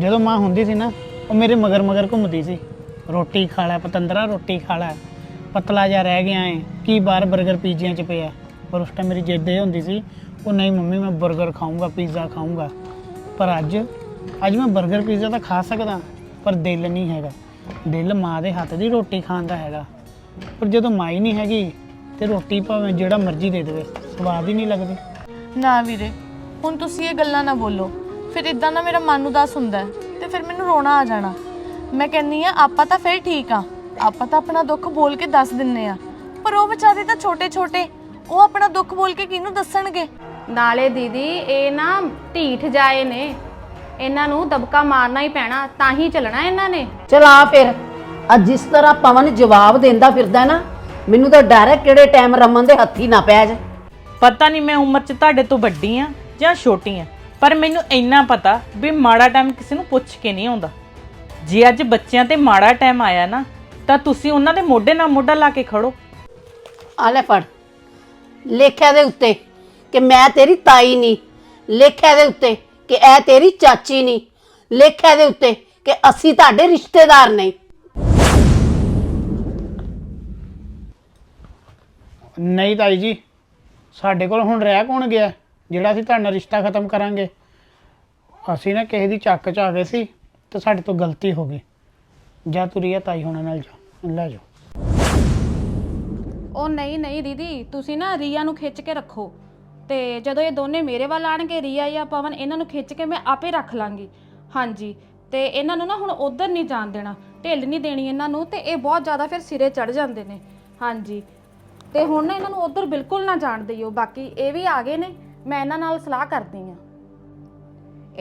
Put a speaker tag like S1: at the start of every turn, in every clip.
S1: ਜਦੋਂ ਮਾਂ ਹੁੰਦੀ ਸੀ ਨਾ, ਉਹ ਮੇਰੇ ਮਗਰ ਮਗਰ ਘੁੰਮਦੀ ਸੀ। ਰੋਟੀ ਖਾ ਲੈ, ਪਤੰਦਰਾ, ਰੋਟੀ ਖਾ ਲੈ। ਪਤਲਾ ਜਾ ਰਹਿ ਗਿਆ ਏ ਕੀ ਬਾਰ 버ਗਰ ਪੀਜ਼ਿਆਂ ਚ ਪਿਆ। ਪਰ ਉਸ ਟਾਈਮ ਮੇਰੀ ਜਿੱਦ ਇਹ ਹੁੰਦੀ ਸੀ, ਉਹ ਨਹੀਂ ਮੰਮੀ, ਮੈਂ 버ਗਰ ਖਾਊਂਗਾ, ਪੀਜ਼ਾ ਖਾਊਂਗਾ। ਪਰ ਅੱਜ ਅੱਜ ਮੈਂ 버ਗਰ ਪੀਜ਼ਾ ਤਾਂ ਖਾ ਸਕਦਾ, ਪਰ ਦਿਲ ਨਹੀਂ ਹੈਗਾ। ਦਿਲ ਮਾਂ ਦੇ ਹੱਥ ਦੀ ਰੋਟੀ ਖਾਣ ਦਾ ਹੈਗਾ। ਪਰ ਜਦੋਂ ਮਾਈ ਨਹੀਂ ਹੈਗੀ, ਤੇ ਰੋਟੀ ਭਾਵੇਂ ਜਿਹੜਾ ਮਰਜ਼ੀ ਦੇ ਦੇਵੇ, ਸਵਾਦ ਹੀ ਨਹੀਂ ਲੱਗਦੀ।
S2: ਨਾ ਵੀਰੇ, ਹੁਣ ਤੁਸੀਂ ਇਹ ਗੱਲਾਂ ਨਾ ਬੋਲੋ। ਫਿਰ ਇਦਾਂ ਨਾ ਮੇਰਾ ਮਨ ਉਦਾਸ ਹੁੰਦਾ ਹੈ ਤੇ ਫਿਰ ਮੈਨੂੰ ਰੋਣਾ ਆ ਜਾਣਾ। ਮੈਂ ਕਹਿੰਨੀ ਆ ਆਪਾਂ ਤਾਂ ਫਿਰ ਠੀਕ ਆ ਆਪਾਂ ਤਾਂ ਆਪਣਾ ਦੁੱਖ ਬੋਲ ਕੇ ਦੱਸ ਦਿੰਨੇ ਆ ਪਰ ਉਹ ਵਿਚਾਰੇ ਤਾਂ ਛੋਟੇ ਛੋਟੇ ਉਹ ਆਪਣਾ ਦੁੱਖ ਬੋਲ ਕੇ ਕਿਹਨੂੰ ਦੱਸਣਗੇ?
S3: ਨਾਲੇ ਦੀਦੀ ਇਹ ਨਾ ਢੀਠ ਜਾਏ ਨੇ। ਇਹਨਾਂ ਨੂੰ ਦਬਕਾ ਮਾਰਨਾ ਹੀ ਪੈਣਾ ਤਾਂ ਹੀ ਚੱਲਣਾ ਇਹਨਾਂ ਨੇ।
S4: ਚਲਾ ਫਿਰ। ਅੱਜ ਜਿਸ ਤਰ੍ਹਾਂ ਪਵਨ ਜਵਾਬ ਦਿੰਦਾ ਫਿਰਦਾ ਨਾ ਮੈਨੂੰ ਤਾਂ ਡਰ ਹੈ ਕਿਹੜੇ ਟਾਈਮ ਰਮਨ ਦੇ ਹੱਥੀ ਨਾ ਪੈ ਜਾ
S5: ਪਤਾ ਨਹੀਂ ਮੈਂ ਉਮਰ 'ਚ ਤੁਹਾਡੇ ਤੋਂ ਵੱਡੀ ਆ ਜਾਂ ਛੋਟੀ ਆ ਪਰ ਮੈਨੂੰ ਇੰਨਾ ਪਤਾ ਵੀ ਮਾੜਾ ਟਾਈਮ ਕਿਸੇ ਨੂੰ ਪੁੱਛ ਕੇ ਨਹੀਂ ਆਉਂਦਾ। ਜੇ ਅੱਜ ਬੱਚਿਆਂ ਤੇ ਮਾੜਾ ਟਾਈਮ ਆਇਆ ਨਾ ਤਾਂ ਤੁਸੀਂ ਉਹਨਾਂ ਦੇ ਮੋਢੇ ਨਾਲ ਮੋਢਾ ਲਾ ਕੇ ਖੜੋ।
S4: ਆ ਲੈ ਫੜ। ਲੇਖਿਆ ਦੇ ਉੱਤੇ ਕਿ ਮੈਂ ਤੇਰੀ ਤਾਈ ਨਹੀਂ ਲੇਖਿਆ ਦੇ ਉੱਤੇ ਕਿ ਇਹ ਤੇਰੀ ਚਾਚੀ ਨਹੀਂ ਲੇਖਿਆ ਦੇ ਉੱਤੇ ਕਿ ਅਸੀਂ ਤੁਹਾਡੇ ਰਿਸ਼ਤੇਦਾਰ ਨਹੀਂ
S1: ਨਹੀਂ ਤਾਈ ਜੀ ਸਾਡੇ ਕੋਲ ਹੁਣ ਰਹਿ ਕੌਣ ਗਿਆ? ਜਿਹੜਾ ਅਸੀਂ ਤੁਹਾਡਾ ਰਿਸ਼ਤਾ ਖਤਮ ਕਰਾਂਗੇ, ਅਸੀਂ ਨਾ ਕਿਸੇ ਦੀ ਚੱਕ ਚ ਆ ਗਏ ਸੀ ਤੇ ਸਾਡੇ ਤੋਂ ਗਲਤੀ ਹੋ ਗਈ। ਜਾ ਤੁਰੀਆ ਤਾਈ ਹੁਣਾਂ ਨਾਲ ਜਾ, ਲੈ ਜਾ।
S3: ਉਹ ਨਹੀਂ ਨਹੀਂ ਦੀਦੀ, ਤੁਸੀਂ ਨਾ ਰੀਆ ਨੂੰ ਖਿੱਚ ਕੇ ਰੱਖੋ। ਤੇ ਜਦੋਂ ਇਹ ਦੋਨੇ ਮੇਰੇ ਵੱਲ ਆਣਗੇ, ਰੀਆ ਜਾਂ ਪਵਨ, ਇਹਨਾਂ ਨੂੰ ਖਿੱਚ ਕੇ ਮੈਂ ਆਪੇ ਰੱਖ ਲਾਂਗੀ। ਹਾਂਜੀ, ਤੇ ਇਹਨਾਂ ਨੂੰ ਨਾ ਹੁਣ ਉਧਰ ਨਹੀਂ ਜਾਣ ਦੇਣਾ, ਢਿੱਲ ਨਹੀਂ ਦੇਣੀ ਇਹਨਾਂ ਨੂੰ, ਤੇ ਇਹ ਬਹੁਤ ਜ਼ਿਆਦਾ ਫਿਰ ਸਿਰੇ ਚੜ ਜਾਂਦੇ ਨੇ। ਹਾਂਜੀ, ਤੇ ਹੁਣ ਨਾ ਇਹਨਾਂ ਨੂੰ ਉਧਰ ਬਿਲਕੁਲ ਨਾ ਜਾਣ ਦਿਓ ਬਾਕੀ ਇਹ ਵੀ ਆ ਗਏ ਨੇ। ਮੈਂ ਇਹਨਾਂ ਨਾਲ ਸਲਾਹ ਕਰਦੀ ਆ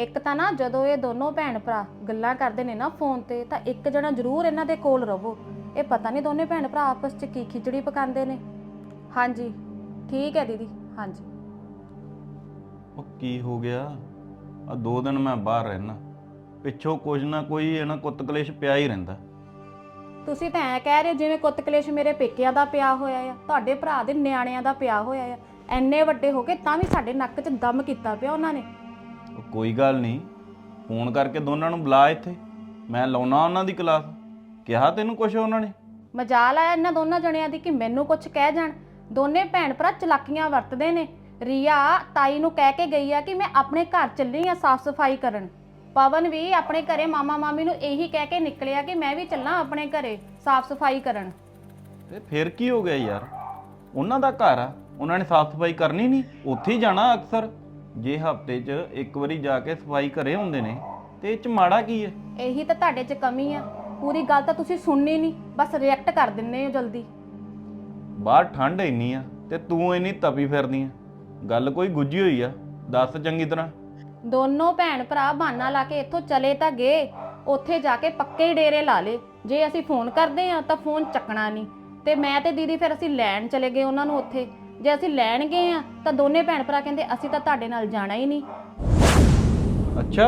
S3: ਇੱਕ ਤਾਂ ਨਾ ਜਦੋਂ ਇਹ ਦੋਨੋਂ ਭੈਣ ਭਰਾ ਗੱਲਾਂ ਕਰਦੇ ਨੇ ਨਾ ਫੋਨ ਤੇ ਤਾਂ ਇੱਕ ਜਣਾ ਜ਼ਰੂਰ ਇਹਨਾਂ ਦੇ ਕੋਲ ਰਵੋ। ਇਹ ਪਤਾ ਨਹੀਂ ਦੋਨੇ ਭੈਣ ਭਰਾ ਆਪਸ 'ਚ ਕੀ ਖਿਚੜੀ ਪਕਾਉਂਦੇ ਨੇ। ਹਾਂਜੀ ਠੀਕ ਹੈ ਦੀਦੀ ਹਾਂਜੀ।
S6: ਉਹ ਕੀ ਹੋ ਗਿਆ? ਆ ਦੋ ਦਿਨ ਮੈਂ ਬਾਹਰ ਰਹਿਣਾ ਪਿੱਛੋਂ ਕੁਝ ਨਾ ਕੋਈ ਇਹਨਾਂ ਕੁੱਤ ਕਲੇਸ਼ ਪਿਆ ਹੀ ਰਹਿੰਦਾ।
S3: ਤੁਸੀਂ ਤਾਂ ਐ ਕਹਿ ਰਹੇ ਹੋ ਜਿਵੇਂ ਕੁੱਤ ਕਲੇਸ਼ ਮੇਰੇ ਪੇਕਿਆਂ ਦਾ ਪਿਆ ਹੋਇਆ ਆ ਤੁਹਾਡੇ ਭਰਾ ਦੇ ਨਿਆਣਿਆਂ ਦਾ ਪਿਆ ਹੋਇਆ ਆ। ਐਨੇ ਵੱਡੇ ਹੋ ਕੇ ਤਾਂ ਵੀ ਸਾਡੇ ਨੱਕ 'ਚ ਦਮ ਕੀਤਾ ਪਿਆ ਉਹਨਾਂ ਨੇ।
S6: ਉਹ ਕੋਈ ਗੱਲ ਨਹੀਂ ਫੋਨ ਕਰਕੇ ਦੋਨਾਂ ਨੂੰ ਬੁਲਾ ਇੱਥੇ। ਮੈਂ ਲਾਉਣਾ ਉਹਨਾਂ ਦੀ ਕਲਾਸ। ਕਿਹਾ ਤੈਨੂੰ ਕੁਝ ਉਹਨਾਂ ਨੇ?
S3: ਮਜਾਲ ਆਇਆ ਇਹਨਾਂ ਦੋਨਾਂ ਜਣਿਆਂ ਦੀ ਕਿ ਮੈਨੂੰ ਕੁਝ ਕਹਿ ਜਾਣ। ਦੋਨੇ ਭੈਣ ਭਰਾ ਚਲਾਕੀਆਂ ਵਰਤਦੇ ਨੇ। ਰੀਆ ਤਾਈ ਨੂੰ ਕਹਿ ਕੇ ਗਈ ਆ ਕਿ ਮੈਂ ਆਪਣੇ ਘਰ ਚੱਲੀ ਆ ਸਾਫ਼ ਸਫ਼ਾਈ ਕਰਨ। ਪਵਨ ਵੀ ਆਪਣੇ ਘਰੇ ਮਾਮਾ ਮਾਮੀ ਨੂੰ ਇਹੀ ਕਹਿ ਕੇ ਨਿਕਲਿਆ ਕਿ ਮੈਂ ਵੀ ਚੱਲਾਂ ਆਪਣੇ ਘਰੇ ਸਾਫ਼ ਸਫ਼ਾਈ ਕਰਨ।
S6: ਤੇ ਫਿਰ ਕੀ ਹੋ ਗਿਆ ਯਾਰ? ਉਹਨਾਂ ਦਾ ਘਰ ਆ। ਉਹਨਾਂ ਨੇ ਸਾਫ਼ ਸਫ਼ਾਈ ਕਰਨੀ ਨਹੀਂ ਉੱਥੇ ਹੀ ਜਾਣਾ ਅਕਸਰ। ਜੇ ਹਫ਼ਤੇ 'ਚ ਇੱਕ ਵਾਰੀ ਜਾ ਕੇ ਸਫ਼ਾਈ ਘਰੇ ਹੁੰਦੇ ਨੇ ਤੇ ਇਹ 'ਚ ਮਾੜਾ ਕੀ ਹੈ?
S3: ਇਹੀ ਤਾਂ ਤੁਹਾਡੇ 'ਚ ਕਮੀ ਆ। ਪੂਰੀ ਗੱਲ ਤਾਂ ਤੁਸੀਂ ਸੁਣਨੀ ਨਹੀਂ ਬਸ ਰਿਐਕਟ ਕਰ ਦਿੰਦੇ ਹੋ ਜਲਦੀ।
S6: ਬਾਹਰ ਠੰਡ ਇੰਨੀ ਆ ਤੇ ਤੂੰ ਇੰਨੀ ਤਪੀ ਫਿਰਦੀ ਆ। ਗੱਲ ਕੋਈ ਗੁੱਜੀ ਹੋਈ ਆ? ਦੱਸ ਚੰਗੀ ਤਰ੍ਹਾਂ।
S3: ਦੋਨੋਂ ਭੈਣ ਭਰਾ ਬਹਾਨਾ ਲਾ ਕੇ ਇੱਥੋਂ ਚਲੇ ਤਾਂ ਗਏ ਉੱਥੇ ਜਾ ਕੇ ਪੱਕੇ ਹੀ ਡੇਰੇ ਲਾ ਲੇ ਜੇ ਅਸੀਂ ਫੋਨ ਕਰਦੇ ਆ ਤਾਂ ਫੋਨ ਚੱਕਣਾ ਨਹੀਂ। ਤੇ ਮੈਂ ਤੇ ਦੀਦੀ ਫਿਰ ਅਸੀਂ ਲੈਣ ਚਲੇ ਗਏ ਉਹਨਾਂ ਨੂੰ ਉੱਥੇ। ਜੇ ਅਸੀਂ ਲੈਣ ਗਏ ਆ ਤਾਂ ਦੋਨੇ ਭੈਣ ਭਰਾ ਕਹਿੰਦੇ ਅਸੀਂ ਤਾਂ ਤੁਹਾਡੇ ਨਾਲ ਜਾਣਾ ਹੀ ਨਹੀਂ।
S6: ਅੱਛਾ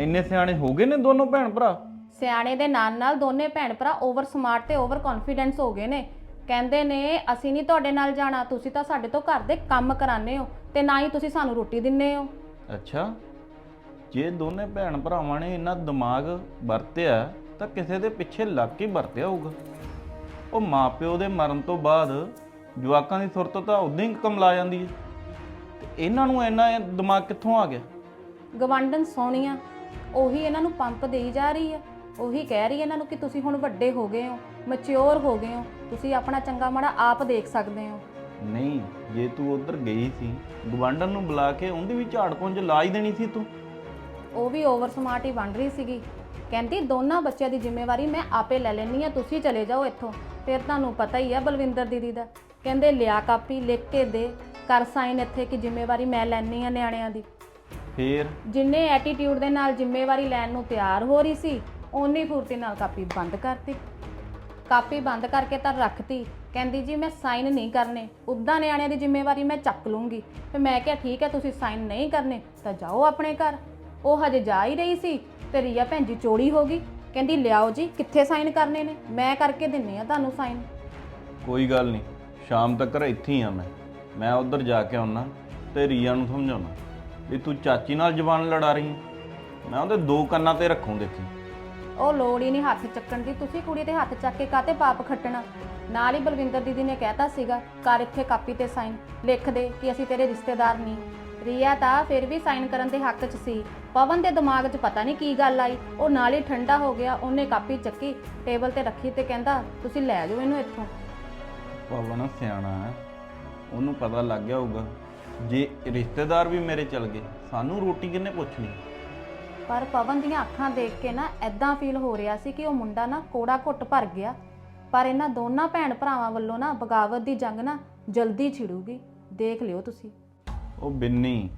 S6: ਇੰਨੇ ਸਿਆਣੇ ਹੋ ਗਏ ਨੇ ਦੋਨੋਂ ਭੈਣ ਭਰਾ?
S3: ਸਿਆਣੇ ਦੇ ਨਾਲ ਨਾਲ ਦੋਨੇ ਭੈਣ ਭਰਾ ਓਵਰ ਸਮਾਰਟ ਤੇ ਓਵਰ ਕੌਨਫੀਡੈਂਸ ਹੋ ਗਏ ਨੇ। ਕਹਿੰਦੇ ਨੇ ਅਸੀਂ ਨਹੀਂ ਤੁਹਾਡੇ ਨਾਲ ਜਾਣਾ ਤੁਸੀਂ ਤਾਂ ਸਾਡੇ ਤੋਂ ਘਰ ਦੇ ਕੰਮ ਕਰਾਉਂਦੇ ਹੋ ਤੇ ਨਾ ਹੀ ਤੁਸੀਂ ਸਾਨੂੰ ਰੋਟੀ ਦਿੰਦੇ ਹੋ।
S6: ਅੱਛਾ ਜੇ ਦੋਨੇ ਭੈਣ ਭਰਾਵਾਂ ਨੇ ਇੰਨਾ ਦਿਮਾਗ ਵਰਤਿਆ ਤਾਂ ਕਿਸੇ ਦੇ ਪਿੱਛੇ ਲੱਗ ਕੇ ਵਰਤਿਆ ਹੋਊਗਾ। ਉਹ ਮਾਪਿਓ ਦੇ ਮਰਨ ਤੋਂ ਬਾਅਦ ਜਵਾਕਾਂ ਦੀ ਸੁਰਤ ਤਾਂ ਉਦਾਂ ਹੀ ਕਮਲਾ ਜਾਂਦੀ ਹੈ। ਤੇ ਇਹਨਾਂ ਨੂੰ ਇੰਨਾ ਦਿਮਾਗ ਕਿੱਥੋਂ ਆ ਗਿਆ?
S3: ਗਵਾਂਡਨ ਸੋਹਣੀਆਂ ਉਹੀ ਇਹਨਾਂ ਨੂੰ ਪੰਪ ਦੇਈ ਜਾ ਰਹੀ ਹੈ। ਉਹੀ ਕਹਿ ਰਹੀ ਹੈ ਇਹਨਾਂ ਨੂੰ ਕਿ ਤੁਸੀਂ ਹੁਣ ਵੱਡੇ ਹੋ ਗਏ ਹੋ ਮੈਚੁਰ ਹੋ ਗਏ ਹੋ। ਤੁਸੀਂ ਆਪਣਾ ਚੰਗਾ ਮਾੜਾ ਆਪ ਦੇਖ ਸਕਦੇ ਹੋ।
S6: ਨਹੀਂ ਜੇ ਤੂੰ ਉਧਰ ਗਈ ਸੀ ਗਵਾਂਢਣ ਨੂੰ ਬੁਲਾ ਕੇ ਉਹਦੀ ਵੀ ਝਾੜ ਪੁੰਜ ਲਾ ਹੀ ਦੇਣੀ ਸੀ ਤੂੰ।
S3: ਉਹ ਵੀ ਓਵਰ ਸਮਾਰਟ ਹੀ ਬਣ ਰਹੀ ਸੀਗੀ। ਕਹਿੰਦੀ ਦੋਨਾਂ ਬੱਚਿਆਂ ਦੀ ਜ਼ਿੰਮੇਵਾਰੀ ਮੈਂ ਆਪੇ ਲੈ ਲੈਣੀ ਆ ਤੁਸੀਂ ਚਲੇ ਜਾਓ ਇੱਥੋਂ। ਫਿਰ ਤੁਹਾਨੂੰ ਪਤਾ ਹੀ ਆ ਬਲਵਿੰਦਰ ਦੀਦੀ ਦਾ। ਕਹਿੰਦੇ ਲਿਆ ਕਾਪੀ ਲਿਖ ਕੇ ਦੇ ਕਰ ਸਾਈਨ ਇੱਥੇ ਕਿ ਜ਼ਿੰਮੇਵਾਰੀ ਮੈਂ ਲੈਣੀ ਆ ਨਿਆਣਿਆਂ ਦੀ।
S6: ਫੇਰ?
S3: ਜਿੰਨੇ ਐਟੀਟਿਊਡ ਦੇ ਨਾਲ ਜ਼ਿੰਮੇਵਾਰੀ ਲੈਣ ਨੂੰ ਤਿਆਰ ਹੋ ਰਹੀ ਸੀ ਓਨੀ ਫੁਰਤੀ ਨਾਲ ਕਾਪੀ ਬੰਦ ਕਰਤੀ। ਕਾਪੀ ਬੰਦ ਕਰਕੇ ਤਾਂ ਰੱਖਤੀ। ਕਹਿੰਦੀ ਜੀ ਮੈਂ ਸਾਈਨ ਨਹੀਂ ਕਰਨੇ। ਉਦਾਂ ਨਿਆਣਿਆਂ ਦੀ ਜ਼ਿੰਮੇਵਾਰੀ ਮੈਂ ਚੱਕ ਲੂੰਗੀ। ਤੇ ਮੈਂ ਕਿਹਾ ਠੀਕ ਹੈ ਤੁਸੀਂ ਸਾਈਨ ਨਹੀਂ ਕਰਨੇ ਤਾਂ ਜਾਓ ਆਪਣੇ ਘਰ। ਉਹ ਹਜੇ ਜਾ ਹੀ ਰਹੀ ਸੀ ਤੇ ਰੀਆ ਭੈਣ ਜੀ ਚੋਰੀ ਹੋ ਗਈ। ਕਹਿੰਦੀ ਲਿਆਓ ਜੀ ਕਿੱਥੇ ਸਾਈਨ ਕਰਨੇ ਨੇ? ਮੈਂ ਕਰਕੇ ਦਿੰਨੀ ਆ ਤੁਹਾਨੂੰ ਸਾਈਨ
S6: ਕੋਈ ਗੱਲ ਨਹੀਂ। ਸ਼ਾਮ ਤੱਕ ਇੱਥੇ ਹੀ ਆ ਮੈਂ। ਮੈਂ ਉਧਰ ਜਾ ਕੇ ਆਉਣਾ ਤੇ ਰੀਆ ਨੂੰ ਸਮਝਾਉਣਾ ਵੀ ਤੂੰ ਚਾਚੀ ਨਾਲ ਜ਼ਬਾਨ ਲੜਾ ਰਹੀ ਹੈ ਮੈਂ ਉਹਦੇ ਦੋ ਕੰਨਾਂ ਤੇ ਰੱਖੂੰ ਦੇਖੀ।
S3: ਉਹ ਲੋੜ ਹੀ ਨਹੀਂ ਹੱਥ ਚੱਕਣ ਦੀ। ਤੁਸੀਂ ਕੁੜੀ ਦੇ ਹੱਥ ਚੱਕ ਕੇ ਕਾਤੇ ਪਾਪ ਖੱਟਣਾ? ਨਾਲ ਹੀ ਬਲਵਿੰਦਰ ਦੀਦੀ ਨੇ ਕਹਿਤਾ ਸੀਗਾ ਕਰ ਇੱਥੇ ਕਾਪੀ ਤੇ ਸਾਈਨ। ਲਿਖ ਦੇ ਕਿ ਅਸੀਂ ਤੇਰੇ ਰਿਸ਼ਤੇਦਾਰ ਨਹੀਂ। ਰੀਆ ਤਾਂ ਫਿਰ ਵੀ ਸਾਈਨ ਕਰਨ ਦੇ ਹੱਕ 'ਚ ਸੀ। ਪਵਨ ਦੇ ਦਿਮਾਗ 'ਚ ਪਤਾ ਨਹੀਂ ਕੀ ਗੱਲ ਆਈ। ਉਹ ਨਾਲ ਹੀ ਠੰਡਾ ਹੋ ਗਿਆ। ਉਹਨੇ ਕਾਪੀ ਚੱਕੀ, ਟੇਬਲ ਤੇ ਰੱਖੀ ਤੇ ਕਹਿੰਦਾ, ਤੁਸੀਂ ਲੈ ਜਾਓ ਇਹਨੂੰ ਇੱਥੋਂ।
S6: ਪਵਨ ਸਿਆਣਾ ਹੈ ਉਹਨੂੰ ਪਤਾ ਲੱਗ ਗਿਆ ਹੋਊਗਾ। ਜੇ ਰਿਸ਼ਤੇਦਾਰ ਵੀ ਮੇਰੇ ਚਲ ਗਏ ਸਾਨੂੰ ਰੋਟੀ ਕਿੰਨੇ ਪੁੱਛਣੀ?
S3: ਪਰ ਪਵਨ ਦੀਆਂ ਅੱਖਾਂ ਦੇਖ ਕੇ ਨਾ ਐਦਾਂ ਫੀਲ ਹੋ ਰਿਹਾ ਸੀ ਕਿ ਉਹ ਮੁੰਡਾ ਨਾ ਕੋੜਾ ਘੁੱਟ ਭਰ ਗਿਆ। ਪਰ ਇਹਨਾਂ ਦੋਨਾਂ ਭੈਣ ਭਰਾਵਾਂ ਵੱਲੋਂ ਨਾ ਬਗਾਵਤ ਦੀ ਜੰਗ ਨਾ ਜਲਦੀ ਛਿੜੂਗੀ। ਦੇਖ ਲਿਓ ਤੁਸੀਂ।
S6: ਉਹ ਬਿੰਨੀ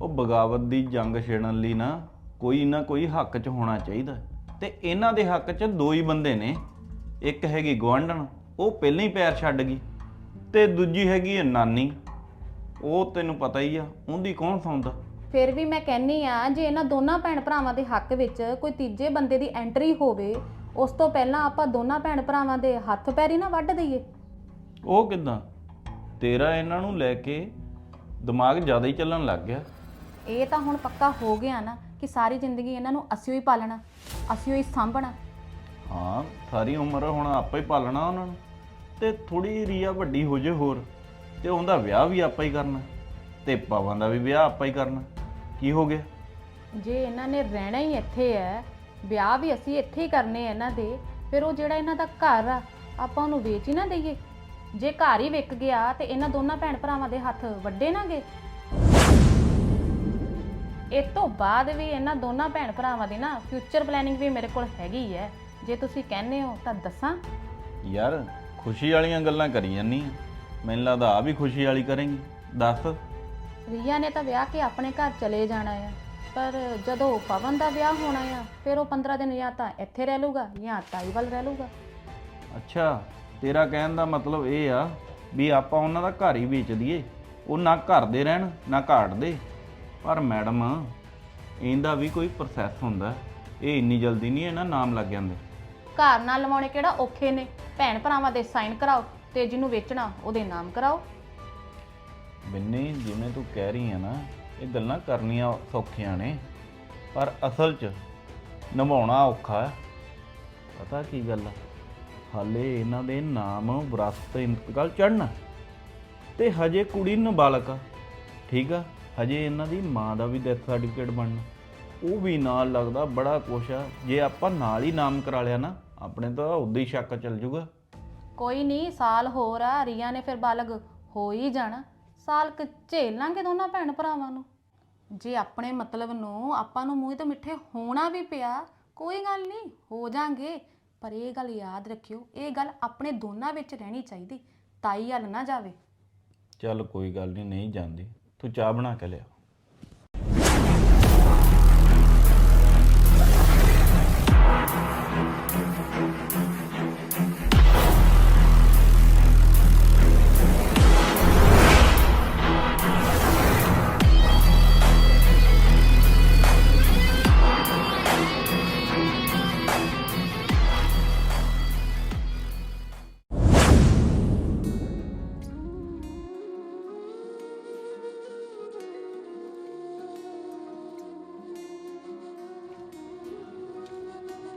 S6: ਉਹ ਬਗਾਵਤ ਦੀ ਜੰਗ ਛੇੜਨ ਲਈ ਨਾ ਕੋਈ ਨਾ ਕੋਈ ਹੱਕ 'ਚ ਹੋਣਾ ਚਾਹੀਦਾ। ਤੇ ਇਹਨਾਂ ਦੇ ਹੱਕ 'ਚ ਦੋ ਹੀ ਬੰਦੇ ਨੇ। ਇੱਕ ਹੈਗੀ ਗਵਾਂਢਣ ਉਹ ਪਹਿਲਾਂ ਹੀ ਪੈਰ ਛੱਡ ਗਈ ਤੇ ਦੂਜੀ ਹੈਗੀ ਹੈ ਨਾਨੀ। ਉਹ ਤੈਨੂੰ ਪਤਾ ਹੀ ਆ ਉਹਦੀ ਕੌਣ ਸੌਂਦਾ
S3: ਫਿਰ ਵੀ ਮੈਂ ਕਹਿੰਨੀ ਆ ਜੇ ਇਹਨਾਂ ਦੋਨਾਂ ਭੈਣ ਭਰਾਵਾਂ ਦੇ ਹੱਕ ਵਿੱਚ ਕੋਈ ਤੀਜੇ ਬੰਦੇ ਦੀ ਐਂਟਰੀ ਹੋਵੇ ਉਸ ਤੋਂ ਪਹਿਲਾਂ ਆਪਾਂ ਦੋਨਾਂ ਭੈਣ ਭਰਾਵਾਂ ਦੇ ਹੱਥ ਪੈਰ ਹੀ ਨਾ ਵੱਢ ਦਈਏ।
S6: ਉਹ ਕਿਦਾਂ? ਤੇਰਾ ਇਹਨਾਂ ਨੂੰ ਲੈ ਕੇ ਦਿਮਾਗ ਜ਼ਿਆਦਾ ਹੀ ਚੱਲਣ ਲੱਗ ਗਿਆ।
S3: ਇਹ ਤਾਂ ਹੁਣ ਪੱਕਾ ਹੋ ਗਿਆ ਨਾ ਕਿ ਸਾਰੀ ਜ਼ਿੰਦਗੀ ਇਹਨਾਂ ਨੂੰ ਅਸੀਂ ਹੀ ਪਾਲਣਾ ਅਸੀਂ ਹੀ ਸਾਂਭਣਾ।
S6: ਹਾਂ ਸਾਰੀ ਉਮਰ ਹੁਣ ਆਪਾਂ ਹੀ ਪਾਲਣਾ ਉਹਨਾਂ ਨੂੰ। ਤੇ ਥੋੜੀ ਰੀਆ ਵੱਡੀ ਹੋ ਜੇ ਹੋਰ ਤੇ ਉਹਦਾ ਵਿਆਹ ਵੀ ਆਪਾਂ ਹੀ ਕਰਨਾ ਤੇ ਪਵਨ ਦਾ ਵੀ ਵਿਆਹ ਆਪਾਂ ਹੀ ਕਰਨਾ ਕੀ ਹੋ ਗਿਆ?
S3: ਜੇ ਇਹਨਾਂ ਨੇ ਰਹਿਣਾ ਹੀ ਇੱਥੇ ਹੈ ਵਿਆਹ ਵੀ ਅਸੀਂ ਇੱਥੇ ਹੀ ਕਰਨੇ ਆ ਇਹਨਾਂ ਦੇ ਫਿਰ ਉਹ ਜਿਹੜਾ ਇਹਨਾਂ ਦਾ ਘਰ ਆ ਆਪਾਂ ਉਹਨੂੰ ਵੇਚ ਹੀ ਨਾ ਦਈਏ। ਜੇ ਘਰ ਹੀ ਵਿਕ ਗਿਆ ਤੇ ਇਹਨਾਂ ਦੋਨਾਂ ਭੈਣ ਭਰਾਵਾਂ ਦੇ ਹੱਥ ਵੱਡੇ ਨਾਗੇ ਇਸ ਤੋਂ ਬਾਅਦ ਵੀ ਇਹਨਾਂ ਦੋਨਾਂ ਭੈਣ ਭਰਾਵਾਂ ਦੀ ਨਾ ਫਿਊਚਰ ਪਲੈਨਿੰਗ ਵੀ ਮੇਰੇ ਕੋਲ ਹੈਗੀ ਹੈ ਜੇ ਤੁਸੀਂ ਕਹਿੰਦੇ ਹੋ ਤਾਂ ਦੱਸਾਂ।
S6: ਯਾਰ ਖੁਸ਼ੀ ਵਾਲੀਆਂ ਗੱਲਾਂ ਕਰੀ ਜਾਂਦੀ ਆਂ। ਮੈਨੂੰ ਲੱਗਦਾ ਆ ਵੀ ਖੁਸ਼ੀ ਵਾਲੀ ਕਰੇਂਗੀ। ਦੱਸ।
S3: ਰੀਆ ਨੇ ਤਾਂ ਵਿਆਹ ਕੇ ਆਪਣੇ ਘਰ ਚਲੇ ਜਾਣਾ ਆ। ਪਰ ਜਦੋਂ ਪਵਨ ਦਾ ਵਿਆਹ ਹੋਣਾ ਆ ਫਿਰ ਉਹ 15 ਦਿਨ ਜਾਂ ਤਾਂ ਇੱਥੇ ਰਹਿ ਲੂਗਾ ਜਾਂ ਤਾਈ ਵੱਲ ਰਹਿ ਲੂਗਾ।
S6: ਅੱਛਾ ਤੇਰਾ ਕਹਿਣ ਦਾ ਮਤਲਬ ਇਹ ਆ ਵੀ ਆਪਾਂ ਉਹਨਾਂ ਦਾ ਘਰ ਹੀ ਵੇਚ ਦਈਏ। ਉਹ ਨਾ ਘਰ ਦੇ ਰਹਿਣ ਨਾ ਘਾਟ ਦੇ। ਪਰ ਮੈਡਮ ਇਹਦਾ ਵੀ ਕੋਈ ਪ੍ਰੋਸੈਸ ਹੁੰਦਾ। ਇਹ ਇੰਨੀ ਜਲਦੀ ਨਹੀਂ ਇਹਨਾਂ ਨਾਮ ਲੱਗ ਜਾਂਦੇ।
S3: ਘਰ ਨਾਲ ਲਵਾਉਣੇ ਕਿਹੜਾ ਔਖੇ ਨੇ। ਭੈਣ ਭਰਾਵਾਂ ਦੇ ਸਾਈਨ ਕਰਾਓ ਤੇ ਜਿਹਨੂੰ ਵੇਚਣਾ ਉਹਦੇ ਨਾਮ ਕਰਾਓ।
S6: ਬਿੰਨੀ, ਜਿਵੇਂ ਤੂੰ ਕਹਿ ਰਹੀ ਹੈ ਨਾ, ਇਹ ਗੱਲਾਂ ਕਰਨੀਆਂ ਸੌਖੀਆਂ ਨੇ, ਪਰ ਅਸਲ 'ਚ ਨਿਭਾਉਣਾ ਔਖਾ ਹੈ। ਪਤਾ ਕੀ ਗੱਲ ਆ? ਹਾਲੇ ਇਹਨਾਂ ਦੇ ਨਾਮ ਵਿਰਾਸਤ ਇੰਤਕਾਲ ਚੜਨਾ ਤੇ ਹਜੇ ਕੁੜੀ ਨਾਬਾਲਗ ਆ, ਠੀਕ ਆ? ਹਜੇ ਇਹਨਾਂ ਦੀ ਮਾਂ ਦਾ ਵੀ ਡੈਥ ਸਰਟੀਫਿਕੇਟ ਬਣਨਾ। ਉਹ ਵੀ ਨਾਲ ਲੱਗਦਾ ਬੜਾ ਕੁਛ ਆ। ਜੇ ਆਪਾਂ ਨਾਲ ਹੀ ਨਾਮ ਕਰਾ ਲਿਆ ਨਾ ਆਪਣੇ ਤਾਂ ਉਦਾਂ ਹੀ ਸ਼ੱਕ ਚੱਲ ਜੂਗਾ।
S3: ਕੋਈ ਨਹੀਂ ਸਾਲ ਹੋਰ ਆ ਰੀਆ ਨੇ ਫਿਰ ਬਾਲਗ ਹੋ ਹੀ ਜਾਣਾ। ਸਾਲ ਕ ਝੇਲ ਲਾਂਗੇ ਦੋਨਾਂ ਭੈਣ ਭਰਾਵਾਂ ਨੂੰ। ਜੇ ਆਪਣੇ ਮਤਲਬ ਨੂੰ ਆਪਾਂ ਨੂੰ ਮੂੰਹ ਤੇ ਮਿੱਠੇ ਹੋਣਾ ਵੀ ਪਿਆ ਕੋਈ ਗੱਲ ਨਹੀਂ ਹੋ ਜਾਾਂਗੇ। ਪਰ ਇਹ ਗੱਲ ਯਾਦ ਰੱਖਿਓ ਇਹ ਗੱਲ ਆਪਣੇ ਦੋਨਾਂ ਵਿੱਚ ਰਹਿਣੀ ਚਾਹੀਦੀ ਤਾਈ ਹਲ ਨਾ ਜਾਵੇ।
S6: ਚੱਲ ਕੋਈ ਗੱਲ ਨਹੀਂ ਨਹੀਂ ਜਾਂਦੀ। ਤੂੰ ਚਾਹ ਬਣਾ ਕੇ ਲਿਆ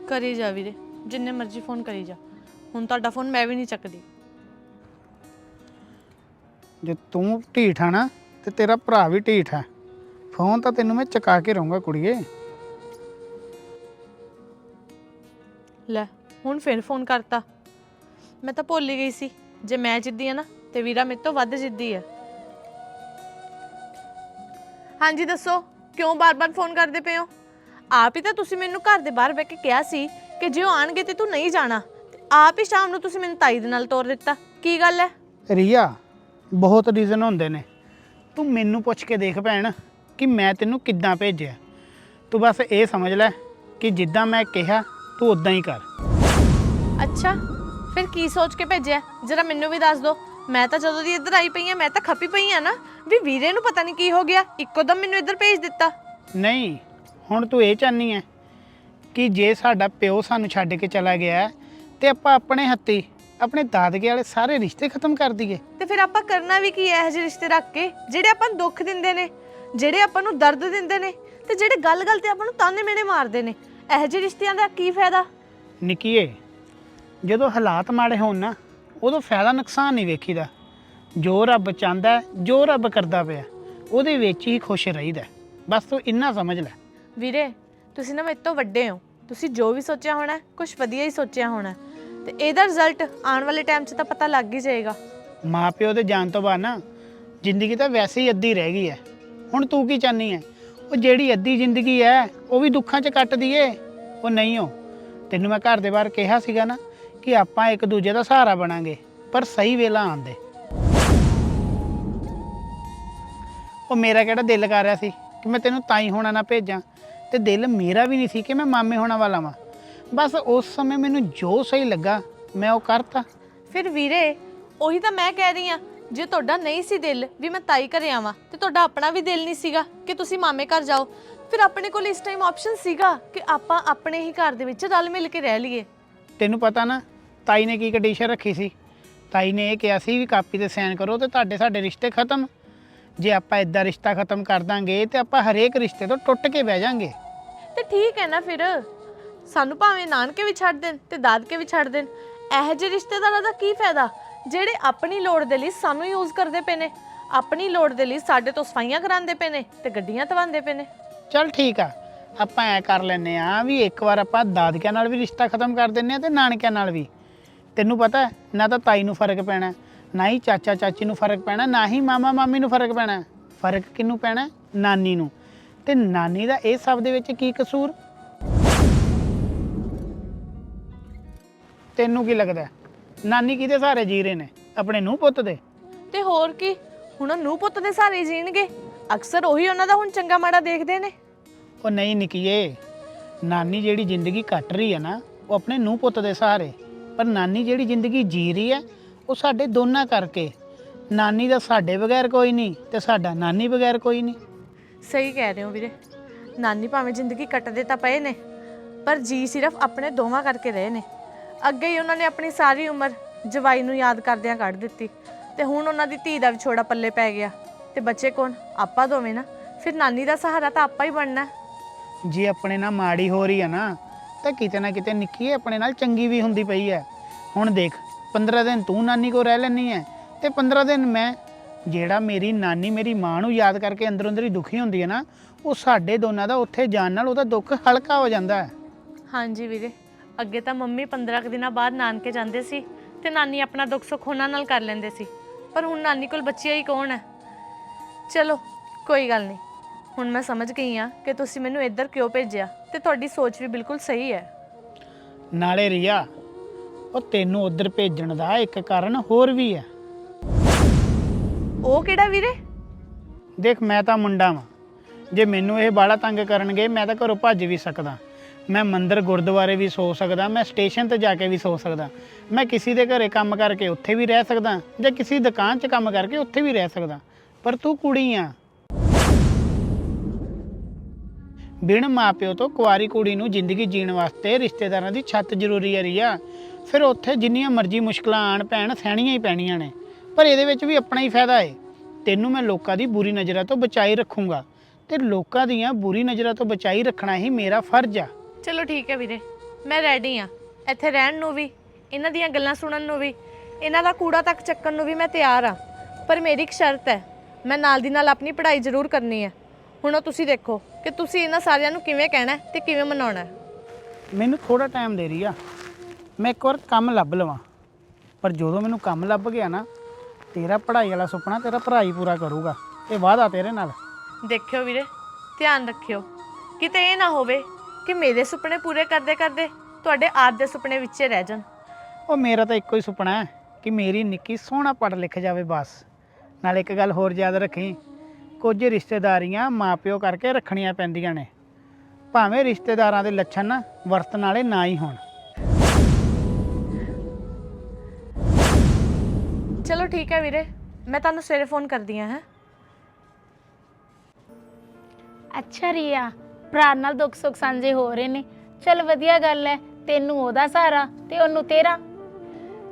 S2: ਕਰੀ ਜਾ ਵੀਰੇ ਜਿੰਨੇ ਮਰਜ਼ੀ ਫੋਨ ਕਰੀ ਜਾ। ਹੁਣ ਤੁਹਾਡਾ ਫੋਨ ਮੈਂ ਵੀ ਨਹੀਂ ਚੱਕਦੀ।
S1: ਜੇ ਤੂੰ ਢੀਠ ਆ ਨਾ ਤੇ ਤੇਰਾ ਭਰਾ ਵੀ ਢੀਠ ਆ। ਫੋਨ ਤਾਂ ਤੈਨੂੰ ਮੈਂ ਚਕਾ ਕੇ ਰਹੂੰਗਾ ਕੁੜੀਏ।
S2: ਲੈ ਹੁਣ ਫਿਰ ਫੋਨ ਕਰਤਾ। ਮੈਂ ਤਾਂ ਭੁੱਲ ਹੀ ਗਈ ਸੀ ਜੇ ਮੈਂ ਜਿੱਦੀ ਆ ਨਾ ਤੇ ਵੀਰਾ ਮੇਰੇ ਤੋਂ ਵੱਧ ਜਿੱਦੀ ਆ। ਹਾਂਜੀ ਦੱਸੋ ਕਿਉਂ ਬਾਰ-ਬਾਰ ਫੋਨ ਕਰਦੇ ਪਏ ਹੋ? ਆਪ ਹੀ ਤਾਂ ਤੁਸੀਂ ਮੈਨੂੰ ਘਰ ਦੇ ਬਾਹਰ ਬੈ ਕੇ ਕਿਹਾ ਸੀ ਕਿ ਜੇ ਉਹ ਆਣਗੇ ਤੇ ਤੂੰ ਨਹੀਂ ਜਾਣਾ। ਤੇ ਆਪ ਹੀ ਸ਼ਾਮ ਨੂੰ ਤੁਸੀਂ ਮੈਨੂੰ ਤਾਈ ਦੇ ਨਾਲ ਤੋਰ ਦਿੱਤਾ। ਕੀ ਗੱਲ ਹੈ
S1: ਰੀਆ ਬਹੁਤ ਰੀਜ਼ਨ ਹੁੰਦੇ ਨੇ। ਤੂੰ ਮੈਨੂੰ ਪੁੱਛ ਕੇ ਦੇਖ ਭੈਣ ਕਿ ਮੈਂ ਤੈਨੂੰ ਕਿੱਦਾਂ ਭੇਜਿਆ। ਤੂੰ ਬਸ ਇਹ ਸਮਝ ਲੈ ਕਿ ਜਿੱਦਾਂ ਮੈਂ ਕਿਹਾ ਤੂੰ ਉਦਾਂ ਹੀ ਕਰ।
S2: ਅੱਛਾ ਫਿਰ ਕੀ ਸੋਚ ਕੇ ਭੇਜਿਆ? ਜਰਾ ਮੈਨੂੰ ਵੀ ਦੱਸ ਦਿਓ ਮੈਂ ਤਾਂ ਜਦੋਂ ਦੀ ਇੱਧਰ ਆਈ ਪਈ ਆ ਮੈਂ ਤਾਂ ਖੱਪੀ ਪਈ ਆ ਨਾ। ਵੀ ਵੀਰੇ ਨੂੰ ਪਤਾ ਨਹੀਂ ਕੀ ਹੋ ਗਿਆ ਇੱਕੋ ਦਮ ਮੈਨੂੰ ਇੱਧਰ ਭੇਜ ਦਿੱਤਾ।
S1: ਨਹੀਂ ਹੁਣ ਤੂੰ ਇਹ ਚਾਹਨੀ ਹੈ ਕਿ ਜੇ ਸਾਡਾ ਪਿਓ ਸਾਨੂੰ ਛੱਡ ਕੇ ਚਲਾ ਗਿਆ ਹੈ, ਤੇ ਆਪਾਂ ਆਪਣੇ ਹੱਥੀ ਆਪਣੇ ਦਾਦਕੇ ਵਾਲੇ ਸਾਰੇ ਰਿਸ਼ਤੇ ਖਤਮ ਕਰ ਦਈਏ।
S2: ਤੇ ਫਿਰ ਆਪਾਂ ਕਰਨਾ ਵੀ ਕੀ ਹੈ ਇਹ ਜਿਹੇ ਰਿਸ਼ਤੇ ਰੱਖ ਕੇ ਜਿਹੜੇ ਆਪਾਂ ਨੂੰ ਦੁੱਖ ਦਿੰਦੇ ਨੇ ਜਿਹੜੇ ਆਪਾਂ ਨੂੰ ਦਰਦ ਦਿੰਦੇ ਨੇ ਤੇ ਜਿਹੜੇ ਗੱਲ-ਗੱਲ ਤੇ ਆਪਾਂ ਨੂੰ ਤਾਨੇ ਮੇਣੇ ਮਾਰਦੇ ਨੇ। ਇਹੋ ਜਿਹੇ ਰਿਸ਼ਤਿਆਂ ਦਾ ਕੀ ਫਾਇਦਾ?
S1: ਨਿੱਕੀਏ ਜਦੋਂ ਹਾਲਾਤ ਮਾੜੇ ਹੋਣ ਨਾ ਉਦੋਂ ਫਾਇਦਾ ਨੁਕਸਾਨ ਨਹੀਂ ਵੇਖੀਦਾ। ਜੋ ਰੱਬ ਚਾਹੁੰਦਾ ਹੈ, ਜੋ ਰੱਬ ਕਰਦਾ ਪਿਆ ਉਹਦੇ ਵਿੱਚ ਹੀ ਖੁਸ਼ ਰਹੀਦਾ। ਬਸ ਤੂੰ ਇੰਨਾ ਸਮਝ ਲੈ।
S2: ਵੀਰੇ, ਤੁਸੀਂ ਨਾ ਮੇਰੇ ਤੋਂ ਵੱਡੇ ਹੋ। ਤੁਸੀਂ ਜੋ ਵੀ ਸੋਚਿਆ ਹੋਣਾ ਕੁਝ ਵਧੀਆ ਹੀ ਸੋਚਿਆ ਹੋਣਾ। ਤੇ ਇਹਦਾ ਰਿਜ਼ਲਟ ਆਉਣ ਵਾਲੇ ਟਾਈਮ 'ਚ ਤਾਂ ਪਤਾ ਲੱਗ ਹੀ ਜਾਏਗਾ।
S1: ਮਾਪਿਓ ਦੇ ਜਾਣ ਤੋਂ ਬਾਅਦ ਨਾ, ਜ਼ਿੰਦਗੀ ਤਾਂ ਵੈਸੇ ਹੀ ਅੱਧੀ ਰਹਿ ਗਈ ਹੈ। ਹੁਣ ਤੂੰ ਕੀ ਚਾਹਨੀ ਹੈ? ਉਹ ਜਿਹੜੀ ਅੱਧੀ ਜ਼ਿੰਦਗੀ ਹੈ, ਉਹ ਵੀ ਦੁੱਖਾਂ 'ਚ ਕੱਟ ਦਈਏ, ਉਹ ਨਹੀਂ ਹੋ। ਤੈਨੂੰ ਮੈਂ ਘਰ ਦੇ ਬਾਹਰ ਕਿਹਾ ਸੀਗਾ ਨਾ ਕਿ ਆਪਾਂ ਇੱਕ ਦੂਜੇ ਦਾ ਸਹਾਰਾ ਬਣਾਂਗੇ, ਪਰ ਸਹੀ ਵੇਲਾ ਆਂਦੇ ਉਹ ਮੇਰਾ ਕਿਹੜਾ ਦਿਲ ਕਰ ਰਿਹਾ ਸੀ ਕਿ ਮੈਂ ਤੈਨੂੰ ਤਾਂ ਹੀ ਹੋਣਾ ਨਾ ਭੇਜਾਂ। ਤੇ ਦਿਲ ਮੇਰਾ ਵੀ ਨਹੀਂ ਸੀ ਕਿ ਮੈਂ ਮਾਮੇ ਹੋਣਾ ਵਾਲਾ ਵਾਂ। ਬਸ ਉਸ ਸਮੇਂ ਮੈਨੂੰ ਜੋ ਸਹੀ ਲੱਗਾ ਮੈਂ ਉਹ ਕਰਤਾ।
S2: ਫਿਰ ਵੀਰੇ ਉਹੀ ਤਾਂ ਮੈਂ ਕਹਿ ਰਹੀ ਆ ਜੇ ਤੁਹਾਡਾ ਨਹੀਂ ਸੀ ਦਿਲ ਵੀ ਮੈਂ ਤਾਈ ਘਰੇ ਆਵਾਂ ਤੇ ਤੁਹਾਡਾ ਆਪਣਾ ਵੀ ਦਿਲ ਨਹੀਂ ਸੀਗਾ ਕਿ ਤੁਸੀਂ ਮਾਮੇ ਘਰ ਜਾਓ। ਫਿਰ ਆਪਣੇ ਕੋਲ ਇਸ ਟਾਈਮ ਆਪਸ਼ਨ ਸੀਗਾ ਕਿ ਆਪਾਂ ਆਪਣੇ ਹੀ ਘਰ ਦੇ ਵਿੱਚ ਰਲ ਮਿਲ ਕੇ ਰਹਿ ਲਈਏ।
S1: ਤੈਨੂੰ ਪਤਾ ਨਾ ਤਾਈ ਨੇ ਕੀ ਕੰਡੀਸ਼ਨ ਰੱਖੀ ਸੀ? ਤਾਈ ਨੇ ਇਹ ਕਿਹਾ ਸੀ ਵੀ ਕਾਪੀ ਤੇ ਸਾਈਨ ਕਰੋ ਤੇ ਤੁਹਾਡੇ ਸਾਡੇ ਰਿਸ਼ਤੇ ਖਤਮ। ਜੇ ਆਪਾਂ ਇਦਾਂ ਰਿਸ਼ਤਾ ਖਤਮ ਕਰ ਦਾਂਗੇ ਤੇ ਆਪਾਂ ਹਰੇਕ ਰਿਸ਼ਤੇ ਤੋਂ ਟੁੱਟ ਕੇ ਬਹਿ ਜਾਾਂਗੇ।
S2: ਤੇ ਠੀਕ ਹੈ ਨਾ ਫਿਰ। ਸਾਨੂੰ ਭਾਵੇਂ ਨਾਨਕੇ ਵੀ ਛੱਡ ਦੇਣ ਤੇ ਦਾਦਕੇ ਵੀ ਛੱਡ ਦੇਣ ਇਹੋ ਜਿਹੇ ਰਿਸ਼ਤੇਦਾਰਾਂ ਦਾ ਕੀ ਫਾਇਦਾ? ਜਿਹੜੇ ਆਪਣੀ ਲੋੜ ਦੇ ਲਈ ਸਾਨੂੰ ਯੂਜ਼ ਕਰਦੇ ਪਏ ਨੇ ਆਪਣੀ ਲੋੜ ਦੇ ਲਈ ਸਾਡੇ ਤੋਂ ਸਫਾਈਆਂ ਕਰਾਉਂਦੇ ਪਏ ਨੇ ਤੇ ਗੱਡੀਆਂ ਤਵਾਉਂਦੇ ਪਏ ਨੇ।
S1: ਚਲ ਠੀਕ ਆ ਆਪਾਂ ਐ ਕਰ ਲੈਨੇ ਆ ਵੀ ਇੱਕ ਵਾਰ ਆਪਾਂ ਦਾਦਕਿਆਂ ਨਾਲ ਵੀ ਰਿਸ਼ਤਾ ਖਤਮ ਕਰ ਦਿੰਨੇ ਆ ਤੇ ਨਾਨਕਿਆਂ ਨਾਲ ਵੀ। ਤੈਨੂੰ ਪਤਾ ਹੈ, ਨਾ ਤਾਂ ਤਾਈ ਨੂੰ ਫ਼ਰਕ ਪੈਣਾ ਨਾ ਹੀ ਚਾਚਾ ਚਾਚੀ ਨੂੰ ਫ਼ਰਕ ਪੈਣਾ ਨਾ ਹੀ ਮਾਮਾ ਮਾਮੀ ਨੂੰ ਫ਼ਰਕ ਪੈਣਾ। ਫ਼ਰਕ ਕਿਹਨੂੰ ਪੈਣਾ? ਨਾਨੀ ਨੂੰ। ਤੇ ਨਾਨੀ ਦਾ ਇਹ ਸਭ ਦੇ ਵਿੱਚ ਕੀ ਕਸੂਰ? ਤੈਨੂੰ ਕੀ ਲੱਗਦਾ? ਨਾਨੀ ਕਿਹਦੇ ਸਹਾਰੇ ਜੀ ਰਹੇ ਨੇ? ਆਪਣੇ ਨੂੰ ਪੁੱਤ ਦੇ?
S2: ਤੇ ਹੋਰ ਕੀ? ਹੁਣ ਨੂੰ ਪੁੱਤ ਦੇ ਸਾਰੇ ਜੀਣਗੇ। ਅਕਸਰ ਉਹੀ ਉਹਨਾਂ ਦਾ ਹੁਣ ਚੰਗਾ ਮਾੜਾ ਦੇਖਦੇ ਨੇ।
S1: ਉਹ ਨਹੀਂ ਨਿੱਕੀਏ। ਨਾਨੀ ਜਿਹੜੀ ਜ਼ਿੰਦਗੀ ਕੱਟ ਰਹੀ ਹੈ ਨਾ ਉਹ ਆਪਣੇ ਨੂੰ ਪੁੱਤ ਦੇ ਸਹਾਰੇ। ਪਰ ਨਾਨੀ ਜਿਹੜੀ ਜ਼ਿੰਦਗੀ ਜੀ ਰਹੀ ਹੈ ਉਹ ਸਾਡੇ ਦੋਨਾਂ ਕਰਕੇ। ਨਾਨੀ ਦਾ ਸਾਡੇ ਬਗੈਰ ਕੋਈ ਨਹੀਂ ਤੇ ਸਾਡਾ ਨਾਨੀ ਬਗੈਰ ਕੋਈ ਨਹੀਂ।
S2: ਸਹੀ ਕਹਿ ਰਹੇ ਹੋ ਵੀਰੇ। ਨਾਨੀ ਭਾਵੇਂ ਜ਼ਿੰਦਗੀ ਕੱਟਦੇ ਤਾਂ ਪਏ ਨੇ ਪਰ ਜੀ ਸਿਰਫ ਆਪਣੇ ਦੋਵਾਂ ਕਰਕੇ ਰਹੇ ਨੇ। ਅੱਗੇ ਹੀ ਉਹਨਾਂ ਨੇ ਆਪਣੀ ਸਾਰੀ ਉਮਰ ਜਵਾਈ ਨੂੰ ਯਾਦ ਕਰਦਿਆਂ ਕੱਢ ਦਿੱਤੀ ਤੇ ਹੁਣ ਉਹਨਾਂ ਦੀ ਧੀ ਦਾ ਵਿਛੋੜਾ ਪੱਲੇ ਪੈ ਗਿਆ। ਤੇ ਬੱਚੇ ਕੌਣ? ਆਪਾਂ ਦੋਵੇਂ ਨਾ। ਫਿਰ ਨਾਨੀ ਦਾ ਸਹਾਰਾ ਤਾਂ ਆਪਾਂ ਹੀ ਬਣਨਾ। ਹੈ।
S1: ਜੇ ਆਪਣੇ ਨਾਲ ਮਾੜੀ ਹੋ ਰਹੀ ਹੈ ਨਾ ਤਾਂ ਕਿਤੇ ਨਾ ਕਿਤੇ ਨਿੱਕੀ ਆਪਣੇ ਨਾਲ ਚੰਗੀ ਵੀ ਹੁੰਦੀ ਪਈ ਹੈ ਹੁਣ ਦੇਖ 15 ਦਿਨ ਤੂੰ ਨਾਨੀ ਕੋ ਰਹਿ ਲੈਣੀ ਹੈ ਤੇ 15 ਦਿਨ ਮੈਂ ਜਿਹੜਾ ਮੇਰੀ ਨਾਨੀ ਮੇਰੀ ਮਾਂ ਨੂੰ ਯਾਦ ਕਰਕੇ ਅੰਦਰੋਂ ਅੰਦਰ ਹੀ ਦੁਖੀ ਹੁੰਦੀ ਹੈ ਨਾ ਉਹ ਸਾਡੇ ਦੋਨਾਂ ਦਾ ਉੱਥੇ ਜਾਣ ਨਾਲ ਉਹਦਾ ਦੁੱਖ ਹਲਕਾ ਹੋ ਜਾਂਦਾ ਹੈ।
S2: ਹਾਂਜੀ ਵੀਰੇ ਅੱਗੇ ਤਾਂ ਮੰਮੀ 15 ਕੁ ਦਿਨਾਂ ਬਾਅਦ ਨਾਨਕੇ ਜਾਂਦੇ ਸੀ ਤੇ ਨਾਨੀ ਆਪਣਾ ਦੁੱਖ ਸੁੱਖ ਉਹਨਾਂ ਨਾਲ ਕਰ ਲੈਂਦੇ ਸੀ ਪਰ ਹੁਣ ਨਾਨੀ ਕੋਲ ਬੱਚਿਆ ਹੀ ਕੌਣ ਹੈ? ਚਲੋ ਕੋਈ ਗੱਲ ਨਹੀਂ ਹੁਣ ਮੈਂ ਸਮਝ ਗਈ ਆ ਕਿ ਤੁਸੀਂ ਮੈਨੂੰ ਇੱਧਰ ਕਿਉਂ ਭੇਜਿਆ ਤੇ ਤੁਹਾਡੀ ਸੋਚ ਵੀ ਬਿਲਕੁਲ ਸਹੀ ਹੈ।
S1: ਨਾਲੇ ਰੀਆ ਉਹ ਤੈਨੂੰ ਉਧਰ ਭੇਜਣ ਦਾ ਇੱਕ ਕਾਰਨ ਹੋਰ ਵੀ ਹੈ।
S2: ਉਹ ਕਿਹੜਾ ਵੀਰੇ?
S1: ਦੇਖ ਮੈਂ ਤਾਂ ਮੁੰਡਾ ਵਾਂ। ਜੇ ਮੈਨੂੰ ਇਹ ਬਾਲਾ ਤੰਗ ਕਰਨਗੇ ਮੈਂ ਤਾਂ ਘਰੋਂ ਭੱਜ ਵੀ ਸਕਦਾ। ਮੈਂ ਮੰਦਿਰ ਗੁਰਦੁਆਰੇ ਵੀ ਸੋ ਸਕਦਾ ਮੈਂ ਸਟੇਸ਼ਨ ਤੇ ਜਾ ਕੇ ਵੀ ਸੋ ਸਕਦਾ। ਮੈਂ ਕਿਸੇ ਦੇ ਘਰੇ ਕੰਮ ਕਰਕੇ ਉੱਥੇ ਵੀ ਰਹਿ ਸਕਦਾ ਜਾਂ ਕਿਸੇ ਦੁਕਾਨ 'ਚ ਕੰਮ ਕਰਕੇ ਉੱਥੇ ਵੀ ਰਹਿ ਸਕਦਾ। ਪਰ ਤੂੰ ਕੁੜੀ ਆ। ਬਿਨ ਮਾਪਿਓ ਤੋਂ ਕੁਆਰੀ ਕੁੜੀ ਨੂੰ ਜ਼ਿੰਦਗੀ ਜੀਣ ਵਾਸਤੇ ਰਿਸ਼ਤੇਦਾਰਾਂ ਦੀ ਛੱਤ ਜ਼ਰੂਰੀ ਹੈ ਰੀਆ। ਫਿਰ ਉੱਥੇ ਜਿੰਨੀਆਂ ਮਰਜ਼ੀ ਮੁਸ਼ਕਲਾਂ ਆਣ ਪੈਣ ਸਹਿਣੀਆਂ ਹੀ ਪੈਣੀਆਂ ਨੇ। ਪਰ ਇਹਦੇ ਵਿੱਚ ਵੀ ਆਪਣਾ ਹੀ ਫਾਇਦਾ ਹੈ ਤੈਨੂੰ ਮੈਂ ਲੋਕਾਂ ਦੀ ਬੁਰੀ ਨਜ਼ਰਾਂ ਤੋਂ ਬਚਾਈ ਰੱਖੂੰਗਾ। ਤੇ ਲੋਕਾਂ ਦੀਆਂ ਬੁਰੀ ਨਜ਼ਰਾਂ ਤੋਂ ਬਚਾਈ ਰੱਖਣਾ ਹੀ ਮੇਰਾ ਫਰਜ਼ ਆ।
S2: ਚਲੋ ਠੀਕ ਹੈ ਵੀਰੇ ਮੈਂ ਰੈਡੀ ਆ ਇੱਥੇ ਰਹਿਣ ਨੂੰ ਵੀ ਇਹਨਾਂ ਦੀਆਂ ਗੱਲਾਂ ਸੁਣਨ ਨੂੰ ਵੀ ਇਹਨਾਂ ਦਾ ਕੂੜਾ ਤੱਕ ਚੱਕਣ ਨੂੰ ਵੀ ਮੈਂ ਤਿਆਰ ਆ ਪਰ ਮੇਰੀ ਇੱਕ ਸ਼ਰਤ ਹੈ ਮੈਂ ਨਾਲ ਦੀ ਨਾਲ ਆਪਣੀ ਪੜ੍ਹਾਈ ਜ਼ਰੂਰ ਕਰਨੀ ਹੈ। ਹੁਣ ਉਹ ਤੁਸੀਂ ਦੇਖੋ ਕਿ ਤੁਸੀਂ ਇਹਨਾਂ ਸਾਰਿਆਂ ਨੂੰ ਕਿਵੇਂ ਕਹਿਣਾ ਹੈ ਤੇ ਕਿਵੇਂ ਮਨਾਉਣਾ ਹੈ।
S1: ਮੈਨੂੰ ਥੋੜਾ ਟਾਈਮ ਦੇ ਰਹੀ ਆ। ਮੈਂ ਇੱਕ ਵਾਰ ਕੰਮ ਲੱਭ ਲਵਾਂ। ਪਰ ਜਦੋਂ ਮੈਨੂੰ ਕੰਮ ਲੱਭ ਗਿਆ ਨਾ ਤੇਰਾ ਪੜ੍ਹਾਈ ਵਾਲਾ ਸੁਪਨਾ ਤੇਰਾ ਭਰਾ ਹੀ ਪੂਰਾ ਕਰੂਗਾ। ਇਹ ਵਾਅਦਾ ਤੇਰੇ ਨਾਲ।
S2: ਦੇਖਿਓ ਵੀਰੇ ਧਿਆਨ ਰੱਖਿਓ। ਕਿਤੇ ਇਹ ਨਾ ਹੋਵੇ ਕਿ ਮੇਰੇ ਸੁਪਨੇ ਪੂਰੇ ਕਰਦੇ ਕਰਦੇ ਤੁਹਾਡੇ ਆਪ ਦੇ ਸੁਪਨੇ ਵਿੱਚੇ ਰਹਿ ਜਾਣ।
S1: ਉਹ ਮੇਰਾ ਤਾਂ ਇੱਕੋ ਹੀ ਸੁਪਨਾ ਹੈ ਕਿ ਮੇਰੀ ਨਿੱਕੀ ਸੋਹਣਾ ਪੜ੍ਹ ਲਿਖ ਜਾਵੇ ਬਸ। ਨਾਲ ਇੱਕ ਗੱਲ ਹੋਰ ਯਾਦ ਰੱਖੀ ਕੁਝ ਰਿਸ਼ਤੇਦਾਰੀਆਂ ਮਾਪਿਓ ਕਰਕੇ ਰੱਖਣੀਆਂ ਪੈਂਦੀਆਂ ਨੇ। ਭਾਵੇਂ ਰਿਸ਼ਤੇਦਾਰਾਂ ਦੇ ਲੱਛਣ ਨਾ ਵਰਤਣ ਵਾਲੇ ਨਾ ਹੀ ਹੋਣ।
S2: ਚਲੋ ਠੀਕ ਹੈ ਵੀਰੇ ਮੈਂ ਤੁਹਾਨੂੰ ਸਵੇਰੇ ਫੋਨ ਕਰਦੀ ਹਾਂ ਹੈ।
S7: ਅੱਛਾ ਰੀਆ ਭਰਾ ਨਾਲ ਦੁੱਖ ਸੁੱਖ ਸਾਂਝੇ ਹੋ ਰਹੇ ਨੇ। ਚਲ ਵਧੀਆ ਗੱਲ ਹੈ ਤੈਨੂੰ ਉਹਦਾ ਸਹਾਰਾ ਤੇ ਉਹਨੂੰ ਤੇਰਾ।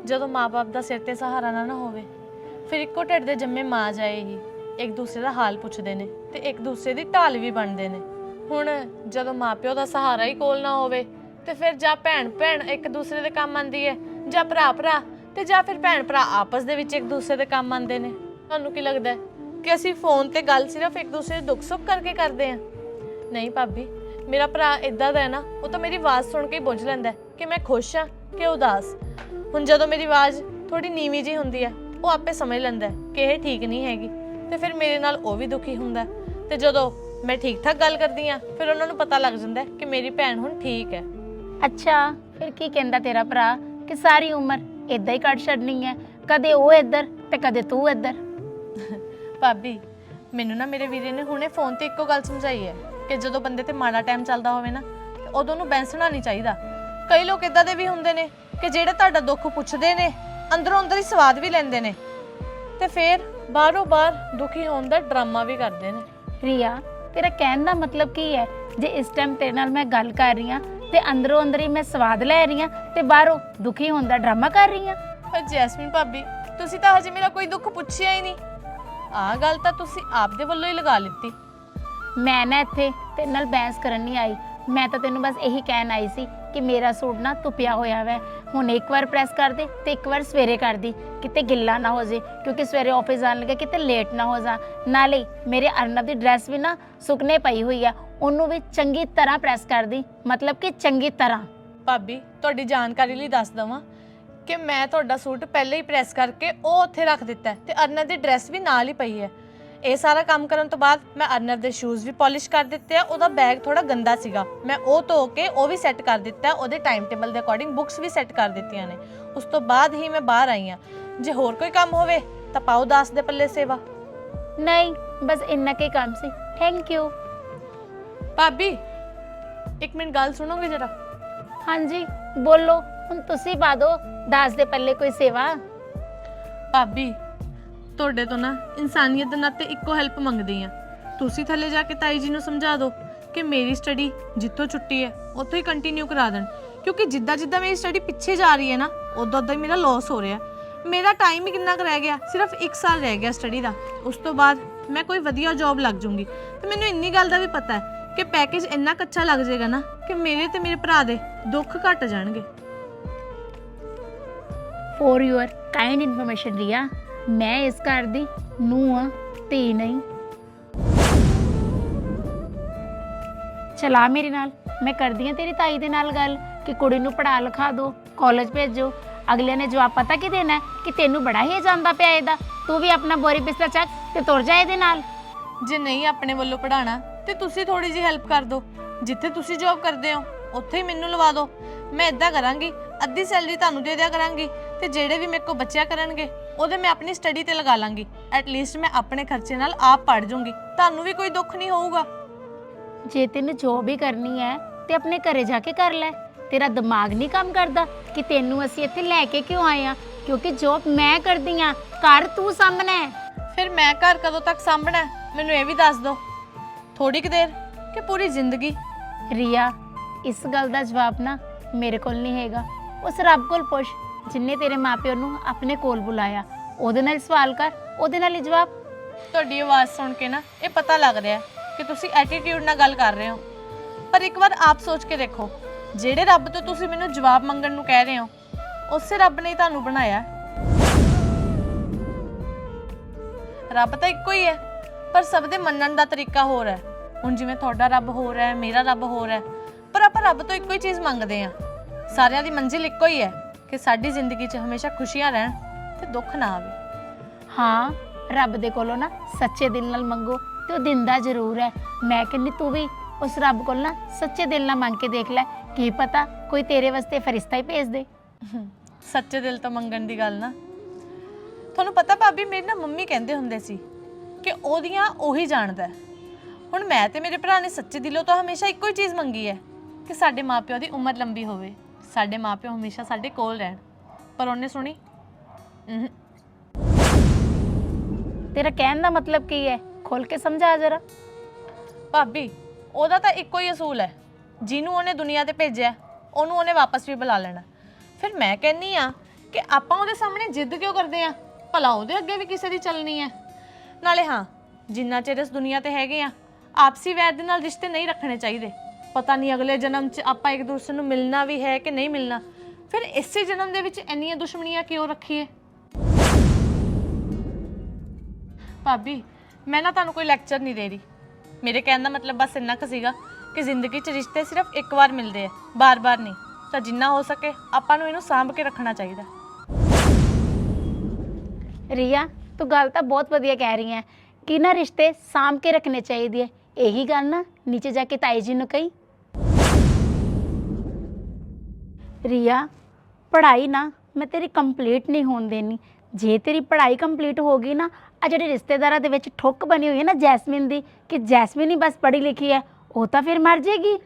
S2: ਜਦੋਂ ਮਾਪੇ ਦਾ ਸਿਰ ਤੇ ਸਹਾਰਾ ਨਾ ਨਾ ਹੋਵੇ ਫਿਰ ਇੱਕੋ ਢਿੱਡ ਦੇ ਜੰਮੇ ਮਾਂ ਜਾਏ ਹੀ ਇੱਕ ਦੂਸਰੇ ਦਾ ਹਾਲ ਪੁੱਛਦੇ ਨੇ ਤੇ ਇੱਕ ਦੂਸਰੇ ਦੀ ਢਾਲ ਵੀ ਬਣਦੇ ਨੇ। ਹੁਣ ਜਦੋਂ ਮਾਪਿਓ ਦਾ ਸਹਾਰਾ ਹੀ ਕੋਲ ਨਾ ਹੋਵੇ ਤੇ ਫਿਰ ਜਾਂ ਭੈਣ ਭੈਣ ਇੱਕ ਦੂਸਰੇ ਦੇ ਕੰਮ ਆਂਦੀ ਹੈ ਜਾਂ ਭਰਾ ਭਰਾ ਤੇ ਜਾਂ ਫਿਰ ਭੈਣ ਭਰਾ ਆਪਸ ਦੇ ਵਿੱਚ ਇੱਕ ਦੂਸਰੇ ਦੇ ਕੰਮ ਆਉਂਦੇ ਨੇ? ਤੁਹਾਨੂੰ ਕੀ ਲੱਗਦਾ ਹੈ ਕਿ ਅਸੀਂ ਫੋਨ ਤੇ ਗੱਲ ਸਿਰਫ ਇੱਕ ਦੂਸਰੇ ਦੇ ਦੁੱਖ ਸੁੱਖ ਕਰਕੇ ਕਰਦੇ ਹਾਂ? ਨਹੀਂ ਭਾਬੀ, ਮੇਰਾ ਭਰਾ ਇਦਾਂ ਦਾ ਹੈ ਨਾ, ਉਹ ਤਾਂ ਮੇਰੀ ਆਵਾਜ਼ ਸੁਣ ਕੇ ਹੀ ਬੁੱਝ ਲੈਂਦਾ ਹੈ ਕਿ ਮੈਂ ਖੁਸ਼ ਹਾਂ, ਕਿ ਉਦਾਸ। ਹੁਣ ਜਦੋਂ ਮੇਰੀ ਆਵਾਜ਼ ਥੋੜੀ ਨੀਵੀਂ ਜੀ ਹੁੰਦੀ ਹੈ, ਉਹ ਆਪੇ ਸਮਝ ਲੈਂਦਾ ਹੈ ਕਿ ਇਹ ਠੀਕ ਨਹੀਂ ਹੈਗੀ ਤੇ ਫਿਰ ਮੇਰੇ ਨਾਲ ਉਹ ਵੀ ਦੁਖੀ ਹੁੰਦਾ ਹੈ। ਤੇ ਜਦੋਂ ਮੈਂ ਠੀਕ ਠਾਕ ਗੱਲ ਕਰਦੀ ਹਾਂ, ਫਿਰ ਉਹਨਾਂ ਨੂੰ ਪਤਾ ਲੱਗ ਜਾਂਦਾ ਹੈ ਕਿ ਮੇਰੀ ਭੈਣ ਹੁਣ ਠੀਕ ਹੈ।
S7: ਅੱਛਾ, ਫਿਰ ਕੀ ਕਹਿੰਦਾ ਤੇਰਾ ਭਰਾ ਕਿ ਸਾਰੀ ਉਮਰ ਇਦਾਂ ਹੀ ਕੱਢ ਛੱਡਣੀ ਹੈ। ਕਦੇ ਉਹ ਇੱਧਰ ਤੇ ਕਦੇ ਤੂੰ ਇੱਧਰ।
S2: ਭਾਬੀ ਮੈਨੂੰ ਨਾ ਮੇਰੇ ਵੀਰੇ ਨੇ ਹੁਣੇ ਫੋਨ ਤੇ ਇੱਕੋ ਗੱਲ ਸਮਝਾਈ ਹੈ ਕਿ ਜਦੋਂ ਬੰਦੇ ਤੇ ਮਾੜਾ ਟਾਈਮ ਚੱਲਦਾ ਹੋਵੇ ਨਾ ਤੇ ਉਦੋਂ ਨੂੰ ਬੈਂਸਣਾ ਨਹੀਂ ਚਾਹੀਦਾ। ਕਈ ਲੋਕ ਇਦਾਂ ਦੇ ਵੀ ਹੁੰਦੇ ਨੇ ਕਿ ਜਿਹੜੇ ਤੁਹਾਡਾ ਦੁੱਖ ਪੁੱਛਦੇ ਨੇ ਅੰਦਰੋਂ ਅੰਦਰ ਹੀ ਸਵਾਦ ਵੀ ਲੈਂਦੇ ਨੇ। ਤੇ ਫਿਰ ਬਾਹਰੋਂ ਬਾਹਰ ਦੁਖੀ ਹੋਣ ਦਾ ਡਰਾਮਾ ਵੀ ਕਰਦੇ ਨੇ।
S7: ਰੀਆ ਤੇਰਾ ਕਹਿਣ ਦਾ ਮਤਲਬ ਕੀ ਹੈ? ਜੇ ਇਸ ਟਾਈਮ ਤੇਰੇ ਨਾਲ ਮੈਂ ਗੱਲ ਕਰ ਰਹੀ ਹਾਂ ਤੇ ਅੰਦਰੋਂ ਅੰਦਰ ਹੀ ਮੈਂ ਸਵਾਦ ਲੈ ਰਹੀ ਹਾਂ ਤੇ ਬਾਹਰੋਂ ਦੁਖੀ ਹੋਣ ਦਾ ਡਰਾਮਾ ਕਰ ਰਹੀ ਹਾਂ।
S2: ਪਰ ਜੈਸਮੀਨ ਭਾਬੀ ਤੁਸੀਂ ਤਾਂ ਹਜੇ ਮੇਰਾ ਕੋਈ ਦੁੱਖ ਪੁੱਛਿਆ ਹੀ ਨਹੀਂ। ਆਹ ਗੱਲ ਤਾਂ ਤੁਸੀਂ ਆਪਦੇ ਵੱਲੋਂ ਹੀ ਲਗਾ ਲਿੱਤੀ।
S7: ਮੈਂ ਨਾ ਇੱਥੇ ਤੇਰੇ ਨਾਲ ਬਹਿਸ ਕਰਨ ਨਹੀਂ ਆਈ। ਮੈਂ ਤਾਂ ਤੈਨੂੰ ਬਸ ਇਹੀ ਕਹਿਣ ਆਈ ਸੀ ਕਿ ਮੇਰਾ ਸੂਟ ਨਾ ਤੁਪਿਆ ਹੋਇਆ ਵੈ। ਹੁਣ ਇੱਕ ਵਾਰ ਪ੍ਰੈਸ ਕਰ ਦੇ ਤੇ ਇੱਕ ਵਾਰ ਸਵੇਰੇ ਕਰ ਦੀ ਕਿਤੇ ਗਿੱਲਾ ਨਾ ਹੋ ਜੇ, ਕਿਉਂਕਿ ਸਵੇਰੇ ਆਫਿਸ ਜਾਣ ਲੱਗੇ, ਕਿਤੇ ਲੇਟ ਨਾ ਹੋ ਜਾ ਨਾਲੇ ਮੇਰੇ ਅਰਨਬ ਦੀ ਡਰੈਸ ਵੀ ਨਾ ਸੁਕਨੇ ਪਈ ਹੋਈ ਆ, ਉਹਨੂੰ ਵੀ ਚੰਗੀ ਤਰ੍ਹਾਂ ਪ੍ਰੈਸ ਕਰ ਦੀ ਮਤਲਬ ਕਿ ਚੰਗੀ ਤਰ੍ਹਾਂ।
S2: ਭਾਬੀ, ਤੁਹਾਡੀ ਜਾਣਕਾਰੀ ਲਈ ਦੱਸ ਦਵਾਂ ਕਿ ਮੈਂ ਤੁਹਾਡਾ ਸੂਟ ਪਹਿਲੇ ਹੀ ਪ੍ਰੈਸ ਕਰਕੇ ਉਹ ਉੱਥੇ ਰੱਖ ਦਿੱਤਾ ਹੈ ਤੇ ਅਰਨਬ ਦੀ ਡਰੈਸ ਵੀ ਨਾਲ ਹੀ ਪਈ ਹੈ। ਇਹ ਸਾਰਾ ਕੰਮ ਕਰਨ ਤੋਂ ਬਾਅਦ ਮੈਂ ਅਰਨਬ ਦੇ ਸ਼ੂਜ਼ ਵੀ ਪਾਲਿਸ਼ ਕਰ ਦਿੱਤੇ ਆ ਉਹਦਾ ਬੈਗ ਥੋੜਾ ਗੰਦਾ ਸੀਗਾ। ਮੈਂ ਉਹ ਧੋ ਕੇ ਉਹ ਵੀ ਸੈੱਟ ਕਰ ਦਿੱਤਾ ਉਹਦੇ ਟਾਈਮ ਟੇਬਲ ਦੇ ਅਕੋਰਡਿੰਗ ਬੁੱਕਸ ਵੀ ਸੈੱਟ ਕਰ ਦਿੱਤੀਆਂ ਨੇ। ਉਸ ਤੋਂ ਬਾਅਦ ਹੀ ਮੈਂ ਬਾਹਰ ਆਈ ਆ ਜੇ ਹੋਰ ਕੋਈ ਕੰਮ ਹੋਵੇ ਤਾਂ ਪਾਓ ਦਾਸ ਦੇ ਪੱਲੇ ਸੇਵਾ।
S7: ਨਹੀਂ ਬਸ ਇੰਨਾ ਕੇ ਕੰਮ ਸੀ। ਥੈਂਕ ਯੂ
S2: ਭਾਬੀ ਇੱਕ ਮਿੰਟ ਗੱਲ ਸੁਣੋਗੇ ਜਰਾ?
S7: ਹਾਂਜੀ ਬੋਲੋ। ਹੁਣ ਤੁਸੀਂ ਪਾ ਦਿਓ ਦਾਸ ਦੇ ਪੱਲੇ ਕੋਈ ਸੇਵਾ।
S2: ਭਾਬੀ ਤੁਹਾਡੇ ਤੋਂ ਨਾ ਇਨਸਾਨੀਅਤ ਦੇ ਨਾਤੇ ਇੱਕੋ ਹੈਲਪ ਮੰਗਦੀ ਆ ਤੁਸੀਂ ਥੱਲੇ ਜਾ ਕੇ ਤਾਈ ਜੀ ਨੂੰ ਸਮਝਾ ਦਿਓ ਕਿ ਮੇਰੀ ਸਟੱਡੀ ਜਿੱਥੋਂ ਛੁੱਟੀ ਹੈ, ਉੱਥੋਂ ਹੀ ਕੰਟੀਨਿਊ ਕਰਾ ਦੇਣ। ਕਿਉਂਕਿ ਜਿੱਦਾਂ ਜਿੱਦਾਂ ਮੇਰੀ ਸਟੱਡੀ ਪਿੱਛੇ ਜਾ ਰਹੀ ਹੈ ਨਾ, ਉਦੋਂ ਉਦੋਂ ਹੀ ਮੇਰਾ ਲਾਸ ਹੋ ਰਿਹਾ। ਮੇਰਾ ਟਾਈਮ ਹੀ ਕਿੰਨਾ ਕੁ ਰਹਿ ਗਿਆ? ਸਿਰਫ 1 ਸਾਲ ਰਹਿ ਗਿਆ ਸਟੱਡੀ ਦਾ। ਉਸ ਤੋਂ ਬਾਅਦ ਮੈਂ ਕੋਈ ਵਧੀਆ ਜੌਬ ਲੱਗ ਜੂੰਗੀ ਤੇ ਮੈਨੂੰ ਇੰਨੀ ਗੱਲ ਦਾ ਵੀ ਪਤਾ ਹੈ ਕਿ ਪੈਕੇਜ ਇੰਨਾ ਕੱਚਾ ਲੱਗ ਜਾਏਗਾ ਨਾ ਕਿ ਮੇਰੇ ਤੇ ਮੇਰੇ ਭਰਾ ਦੇ ਦੁੱਖ ਘਟ ਜਾਣਗੇ।
S7: For your kind information Riya ਮੈਂ ਇਸ ਘਰ ਦੀ ਨੂੰਹ ਆ ਧੀ ਨਹੀਂ। ਚਲਾ ਮੇਰੇ ਨਾਲ, ਮੈਂ ਕਰਦੀ ਆ ਤੇਰੀ ਤਾਈ ਦੇ ਨਾਲ ਗੱਲ, ਕਿ ਕੁੜੀ ਨੂੰ ਪੜਾ ਲਿਖਾ ਦਿਓ ਕਾਲਜ ਭੇਜੋ। ਅਗਲੇ ਨੇ ਜਵਾਬ ਪਤਾ ਕੀ ਦੇਣਾ ਹੈ? ਕਿ ਤੈਨੂੰ ਬੜਾ ਹੀ ਜਾਂਦਾ ਪਿਆ ਇਹਦਾ। ਤੂੰ ਵੀ ਆਪਣਾ ਬੋਰੀ ਬਿਸਤਰਾ ਚੱਕ ਤੇ ਤੁਰ ਜਾ ਇਹਦੇ ਨਾਲ।
S2: ਜੇ ਨਹੀਂ ਆਪਣੇ ਵੱਲੋਂ ਪੜਾਣਾ ਤੇ ਤੁਸੀਂ ਥੋੜੀ ਜਿਹੀ ਹੈਲਪ ਕਰ ਦਿਓ। ਜਿੱਥੇ ਤੁਸੀਂ ਜੌਬ ਕਰਦੇ ਹੋ, ਉੱਥੇ ਹੀ ਮੈਨੂੰ ਲਵਾ ਦਿਓ। ਮੈਂ ਇਦਾਂ ਕਰਾਂਗੀ, ਅੱਧੀ ਸੈਲਰੀ ਤੁਹਾਨੂੰ ਦੇ ਦਿਆ ਕਰਾਂਗੀ, ਤੇ ਜਿਹੜੇ ਵੀ ਮੇਰੇ ਕੋਲ ਬੱਚਿਆ ਕਰਨਗੇ ਉਹਦੇ ਮੈਂ ਆਪਣੀ ਸਟੱਡੀ ਤੇ ਲਗਾ ਲਾਂਗੀ। ਐਟ ਲੀਸਟ ਮੈਂ ਆਪਣੇ ਖਰਚੇ ਨਾਲ ਆਪ ਪੜ ਜੂੰਗੀ ਤੁਹਾਨੂੰ ਵੀ ਕੋਈ ਦੁੱਖ ਨਹੀਂ ਹੋਊਗਾ?
S7: ਜੇ ਤੈਨੂੰ ਜੋਬ ਹੀ ਕਰਨੀ ਹੈ ਤੇ ਆਪਣੇ ਘਰੇ ਜਾ ਕੇ ਕਰ ਲੈ। ਤੇਰਾ ਦਿਮਾਗ ਨਹੀਂ ਕੰਮ ਕਰਦਾ ਕਿ ਤੈਨੂੰ ਅਸੀਂ ਇੱਥੇ ਲੈ ਕੇ ਕਿਉਂ ਆਏ ਆ ਕਿਉਂਕਿ ਜੋਬ ਮੈਂ ਕਰਦੀ ਆ ਘਰ ਤੂੰ ਸਾਹਮਣਾ ਹੈ।
S2: ਫਿਰ ਮੈਂ ਘਰ ਕਦੋਂ ਤੱਕ ਸਾਂਭਣਾ ਹੈ? ਮੈਨੂੰ ਇਹ ਵੀ ਦੱਸ ਦਿਓ ਥੋੜੀ ਕੁ ਦੇਰ ਕਿ ਪੂਰੀ ਜ਼ਿੰਦਗੀ?
S7: ਰੀਆ ਇਸ ਗੱਲ ਦਾ ਜਵਾਬ ਨਾ ਮੇਰੇ ਕੋਲ ਨਹੀਂ ਹੈਗਾ। ਉਸ ਰੱਬ ਕੋਲ ਪੁੱਛ। ਜਿਨੇ ਤੇਰੇ ਮਾਪਿਓ ਨੂੰ ਆਪਣੇ ਕੋਲ ਬੁਲਾਇਆ, ਉਹਦੇ ਨਾਲ ਸਵਾਲ ਕਰ, ਉਹਦੇ ਨਾਲ ਹੀ ਜਵਾਬ।
S2: ਤੁਹਾਡੀ ਆਵਾਜ਼ ਸੁਣ ਕੇ ਨਾ ਇਹ ਪਤਾ ਲੱਗ ਰਿਹਾ ਕਿ ਤੁਸੀਂ ਐਟੀਟਿਊਡ ਨਾਲ ਗੱਲ ਕਰ ਰਹੇ ਹੋ। ਪਰ ਇੱਕ ਵਾਰ ਆਪ ਸੋਚ ਕੇ ਦੇਖੋ, ਜਿਹੜੇ ਰੱਬ ਤੋਂ ਤੁਸੀਂ ਮੈਨੂੰ ਜਵਾਬ ਮੰਗਣ ਨੂੰ ਕਹਿ ਰਹੇ ਹੋ, ਉਸੇ ਰੱਬ ਨੇ ਹੀ ਤੁਹਾਨੂੰ ਬਣਾਇਆ। ਰੱਬ ਤਾਂ ਇੱਕੋ ਹੀ ਹੈ, ਪਰ ਸਭ ਦੇ ਮੰਨਣ ਦਾ ਤਰੀਕਾ ਹੋਰ ਹੈ। ਹੁਣ ਜਿਵੇਂ ਤੁਹਾਡਾ ਰੱਬ ਹੋਰ ਹੈ, ਮੇਰਾ ਰੱਬ ਹੋਰ ਹੈ, ਪਰ ਆਪਾਂ ਰੱਬ ਤੋਂ ਇੱਕੋ ਹੀ ਚੀਜ਼ ਮੰਗਦੇ ਆ ਸਾਰਿਆਂ ਦੀ ਮੰਜ਼ਿਲ ਇੱਕੋ ਹੀ ਹੈ। ਕਿ ਸਾਡੀ ਜ਼ਿੰਦਗੀ 'ਚ ਹਮੇਸ਼ਾ ਖੁਸ਼ੀਆਂ ਰਹਿਣ ਤੇ ਦੁੱਖ ਨਾ ਆਵੇ।
S7: ਹਾਂ ਰੱਬ ਦੇ ਕੋਲੋਂ ਨਾ ਸੱਚੇ ਦਿਲ ਨਾਲ ਮੰਗੋ ਤੇ ਉਹ ਦਿੰਦਾ ਜ਼ਰੂਰ ਹੈ। ਮੈਂ ਕਹਿੰਦੀ ਤੂੰ ਵੀ ਉਸ ਰੱਬ ਕੋਲ ਨਾ ਸੱਚੇ ਦਿਲ ਨਾਲ ਮੰਗ ਕੇ ਦੇਖ ਲੈ ਕੀ ਪਤਾ ਕੋਈ ਤੇਰੇ ਵਾਸਤੇ ਫਰਿਸ਼ਤਾ ਹੀ ਭੇਜ ਦੇ।
S2: ਸੱਚੇ ਦਿਲ ਤੋਂ ਮੰਗਣ ਦੀ ਗੱਲ ਨਾ। ਤੁਹਾਨੂੰ ਪਤਾ ਭਾਬੀ ਮੇਰੀ ਨਾ ਮੰਮੀ ਕਹਿੰਦੇ ਹੁੰਦੇ ਸੀ ਕਿ ਉਹਦੀਆਂ ਉਹੀ ਜਾਣਦਾ ਹੈ। ਹੁਣ ਮੈਂ ਤੇ ਮੇਰੇ ਭਰਾ ਨੇ ਸੱਚੇ ਦਿਲੋਂ ਤਾਂ ਹਮੇਸ਼ਾ ਇੱਕੋ ਹੀ ਚੀਜ਼ ਮੰਗੀ ਹੈ ਕਿ ਸਾਡੇ ਮਾਪਿਓ ਦੀ ਉਮਰ ਲੰਬੀ ਹੋਵੇ। ਸਾਡੇ ਮਾਪਿਓ ਹਮੇਸ਼ਾ ਸਾਡੇ ਕੋਲ ਰਹਿਣ। ਪਰ ਉਹਨੇ ਸੁਣੀ ਅਹੰ।
S7: ਤੇਰਾ ਕਹਿਣ ਦਾ ਮਤਲਬ ਕੀ ਹੈ? ਖੋਲ ਕੇ ਸਮਝਾ ਜਰਾ।
S2: ਭਾਬੀ ਉਹਦਾ ਤਾਂ ਇੱਕੋ ਹੀ ਅਸੂਲ ਹੈ। ਜਿਹਨੂੰ ਉਹਨੇ ਦੁਨੀਆ ਤੇ ਭੇਜਿਆ ਉਹਨੂੰ ਉਹਨੇ ਵਾਪਸ ਵੀ ਬੁਲਾ ਲੈਣਾ। ਫਿਰ ਮੈਂ ਕਹਿੰਨੀ ਆ ਕਿ ਆਪਾਂ ਉਹਦੇ ਸਾਹਮਣੇ ਜਿੱਦ ਕਿਉਂ ਕਰਦੇ ਆ ਭਲਾ ਉਹਦੇ ਅੱਗੇ ਵੀ ਕਿਸੇ ਦੀ ਚੱਲਣੀ ਹੈ। ਨਾਲੇ ਹਾਂ ਜਿੰਨਾ ਚਿਰ ਇਸ ਦੁਨੀਆ ਤੇ ਹੈਗੇ ਆ ਆਪਸੀ ਵੈਰ ਦੇ ਨਾਲ ਰਿਸ਼ਤੇ ਨਹੀਂ ਰੱਖਣੇ ਚਾਹੀਦੇ। ਪਤਾ ਨਹੀਂ ਅਗਲੇ ਜਨਮ 'ਚ ਆਪਾਂ ਇੱਕ ਦੂਸਰੇ ਨੂੰ ਮਿਲਣਾ ਵੀ ਹੈ ਕਿ ਨਹੀਂ ਮਿਲਣਾ। ਫਿਰ ਇਸੇ ਜਨਮ ਦੇ ਵਿੱਚ ਇੰਨੀਆਂ ਦੁਸ਼ਮਣੀਆਂ ਕਿਉਂ ਰੱਖੀਏ ਭਾਬੀ, ਮੈਂ ਨਾ ਤੁਹਾਨੂੰ ਕੋਈ ਲੈਕਚਰ ਨਹੀਂ ਦੇ ਰਹੀ। ਮੇਰੇ ਕਹਿਣ ਦਾ ਮਤਲਬ ਬਸ ਇੰਨਾ ਕੁ ਸੀਗਾ ਕਿ ਜ਼ਿੰਦਗੀ 'ਚ ਰਿਸ਼ਤੇ ਸਿਰਫ ਇੱਕ ਵਾਰ ਮਿਲਦੇ ਆ, ਬਾਰ-ਬਾਰ ਨਹੀਂ। ਤਾਂ ਜਿੰਨਾ ਹੋ ਸਕੇ ਆਪਾਂ ਨੂੰ ਇਹਨੂੰ ਸਾਂਭ ਕੇ ਰੱਖਣਾ ਚਾਹੀਦਾ।
S7: ਰੀਆ, ਤੂੰ ਗੱਲ ਤਾਂ ਬਹੁਤ ਵਧੀਆ ਕਹਿ ਰਹੀ ਹੈ ਕਿ ਨਾ ਰਿਸ਼ਤੇ ਸਾਂਭ ਕੇ ਰੱਖਣੇ ਚਾਹੀਦੇ ਹੈ ਇਹੀ ਗੱਲ ਨਾ, ਨੀਚੇ ਜਾ ਕੇ ਤਾਈ ਜੀ ਨੂੰ ਕਹੀ। ਰੀਆ ਪੜ੍ਹਾਈ ਨਾ, ਮੈਂ ਤੇਰੀ ਕੰਪਲੀਟ ਨਹੀਂ ਹੋਣ ਦੇਣੀ। ਜੇ ਤੇਰੀ ਪੜ੍ਹਾਈ ਕੰਪਲੀਟ ਹੋ ਗਈ ਨਾ, ਆ ਜਿਹੜੇ ਰਿਸ਼ਤੇਦਾਰਾਂ ਦੇ ਵਿੱਚ ਠੁੱਕ ਬਣੀ ਹੋਈ ਹੈ ਨਾ ਜੈਸਮੀਨ ਦੀ, ਕਿ ਜੈਸਮਿਨ ਹੀ ਬਸ ਪੜ੍ਹੀ ਲਿਖੀ ਹੈ, ਉਹ ਤਾਂ ਫਿਰ ਮਰ ਜਾਏਗੀ